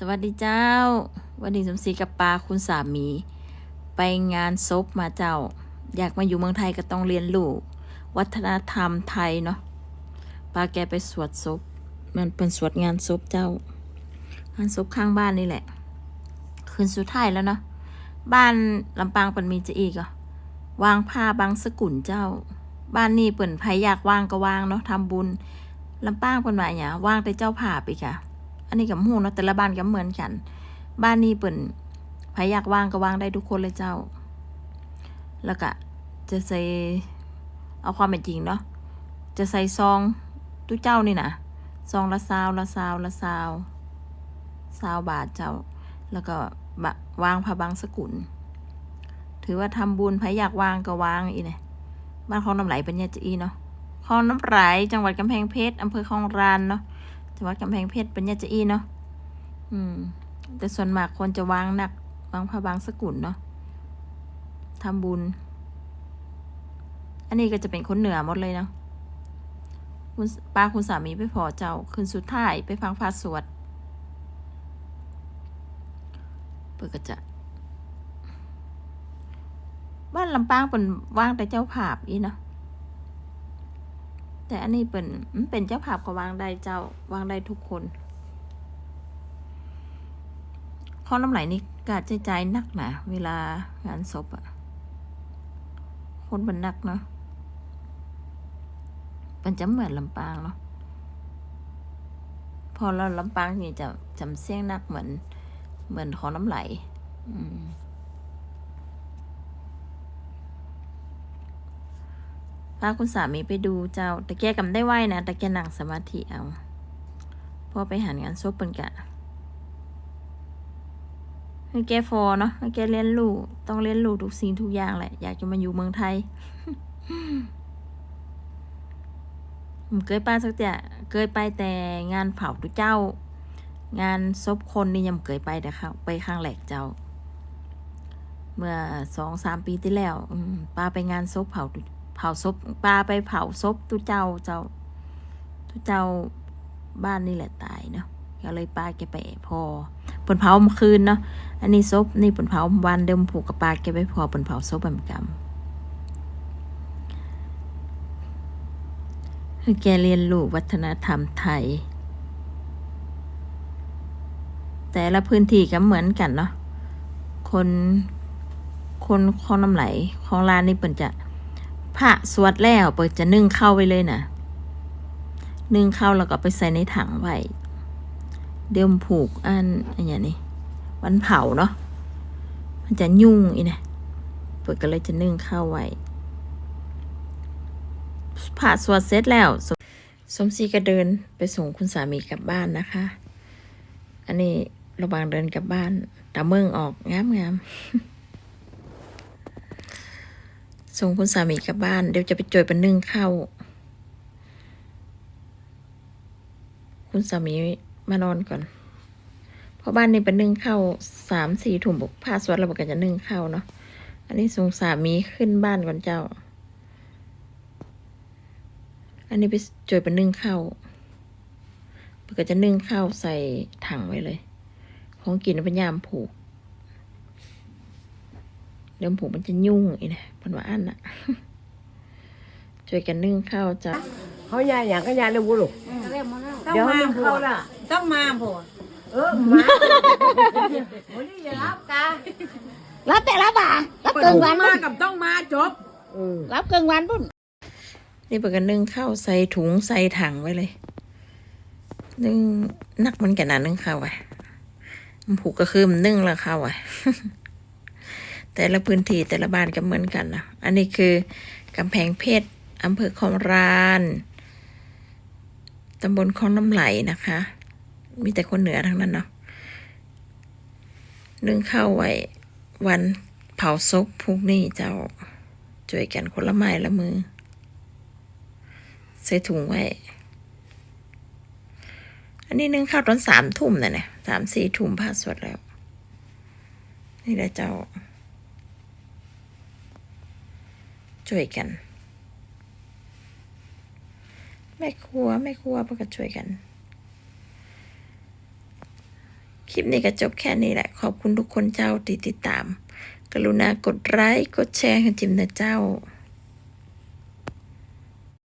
สวัสดีเจ้า วันนี้สมศรีกับปาคุณสามี ไปงานซบมาเจ้า อยากมาอยู่เมืองไทยก็ต้องเรียนรู้วัฒนธรรมไทยเนาะปาแกไปสวดศพมันเป็นสวดงานศพเจ้างานศพข้างบ้านนี่แหละ คืนสุดท้ายแล้วเนาะบ้านลำปางเปิ่นมีจะอีกอะวางผ้าบางสกุลเจ้า บ้านนี่เปิ่นไผอยากว่างก็ว่างเนาะทำบุญลำปางเปิ่นว่าเนี่ยว่างแต่เจ้าภาพอีกค่ะ อันนี้กับหูเนาะแต่ละบ้านก็เหมือนกัน บ้านนี้เปิ่นไผอยากว่างก็ว่างได้ทุกคนเลยเจ้า แล้วก็จะใส่เอาความเป็นจริงเนาะจะใส่ซองตู้เจ้านี่นะซองละซาวละซาวละซาวซาวบาทเจ้า แล้วก็วางพระบางสกุล ถือว่าทำบุญไผอยากวางก็วางอีเนี่ยบ้านคลองน้ำไหลเป็นยาจะอีเนาะคลองน้ำไหลจังหวัดกำแพงเพชรอำเภอคลองรานเนาะ จังหวัดกำแพงเพชรเป็นยาจะอีเนาะอืม แต่ส่วนมากคนจะวางหนักวางพระบางสกุลเนาะทำบุญ อันนี้ก็จะเป็นคนเหนือหมดเลยเนาะคุณป้าคุณสามีไปพอเจ้าคืนสุดท้ายไปฟังพาสวดเปิดก็จะบ้านลำปางเป็นว่างแต่เจ้าภาพอีเนาะ แต่อันนี้เป็นเป็นเจ้าภาพก็วางได้เจ้าวางได้ทุกคนข้อน้ำไหลนี่กาดใจใจนักนะเวลางานศพอะคนมันนักเนาะมันจะเหมือนลำปางเนาะพอเราลำปางนี่จะจำเสียงนักเหมือน เหมือนขอน้ำไหล อืม พาคุณสามีไปดูเจ้า แต่แกกำได้ไหวนะ แต่แกนั่งสมาธิเอาพอไปหันงานซบเป็นกะให้แกฟอเนาะให้แกเรียนรู้ต้องเรียนรู้ทุกสิ่งทุกอย่างแหละ อยากจะมาอยู่เมืองไทยผมเคยไปสักแต่เคยไปแต่งานเผาตุเจ้า งานซบคนนี่ยังบ่เคยไปแต่ค่ะไปข้างแหลกเจ้า เมื่อสองสามปีที่แล้วป้าไปงานซบเผาตุ เผาศพปลาไปเผาศพตุเจ้าเจ้าตุเจ้าบ้านนี่แหละตายเนาะก็เลยป้าแกไปพอปนเผาเมื่อคืนเนาะอันนี้ศพนี่ปนเผาวันเดิมผูกกับปลาแกไปพอปนเผาศพแบบกรรมคือแกเรียนรู้วัฒนธรรมไทย แต่ละพื้นที่ก็เหมือนกันเนาะคนคนคลองน้ำไหลคลองลานนี่เปิ่นจะ พระสวดแล้วเปิดจะนึ่งเข้าไว้เลยนะนึ่งเข้าแล้วก็ไปใส่ในถังไว้เดี๋ยวผูกอันอันอย่างนี้วันเผาเนาะมันจะยุ่งอีนะเปิดก็เลยจะนึ่งเข้าไว้พระสวดเสร็จแล้วสมสมศรีก็เดินไปส่งคุณสามีกลับบ้านนะคะ อันนี้ระหว่างเดินกลับบ้านตาเมืองออกงามงาม ส่งคุณสามีกลับบ้าน เดี๋ยวจะไปจอยเป็นนึ่งข้าวคุณสามีมานอนก่อน เพราะบ้านนี้เป็นนึ่งข้าวสามสี่ถุงบุกผ้าสวดเราบอกกันจะนึ่งข้าวเนาะ อันนี้ส่งสามีขึ้นบ้านก่อนเจ้า อันนี้ไปจอยเป็นนึ่งข้าวปิดก็จะนึ่งข้าวใส่ถังไว้เลย ของกินเป็นยามผูก เดิมผมมันจะยุ่งอีนะเพันว่าอันน่ะช่วยกันนึ่งข้าวจ้ะเขายายอย่างก็ยายเลยวุ้ลูกต้องเดี๋ยวมานึ่งผัวข้าวละต้องมาผัวเออมาโอ้ยอย่ารับการับแต่รับอะรับเปิดเกินวันมาพุ่นกับต้องมาจบเออรับเกินวันพุ่นนี่เปิดกันนึ่งข้าวใส่ถุงใส่ถังไว้เลย นึ่งนักมันกันนะนึ่งข้าวอะมันผูกก็คือมันนึ่งและข้าวอะ แต่ละพื้นที่แต่ละบ้านก็เหมือนกันนะอันนี้คือกำแพงเพชรอำเภอคลองรานตำบลคลองน้ำไหลนะคะ มีแต่คนเหนือทั้งนั้นเนาะนึ่งข้าวไว้วันเผาศพพรุ่งนี้เจ้าช่วยกันคนละไม้ละมือ ใส่ถุงไว้ อันนี้นึ่งข้าวตอนสามทุ่มนะเนี่ยสามสี่ทุ่มผ่าสวดแล้ว นี่แหละเจ้า ช่วยกัน แม่ครัวแม่ครัวเพื่อก็ช่วยกัน คลิปนี้ก็จบแค่นี้แหละ ขอบคุณทุกคนเจ้าที่ติดตาม กรุณากดไลค์กดแชร์ให้จิมนะเจ้า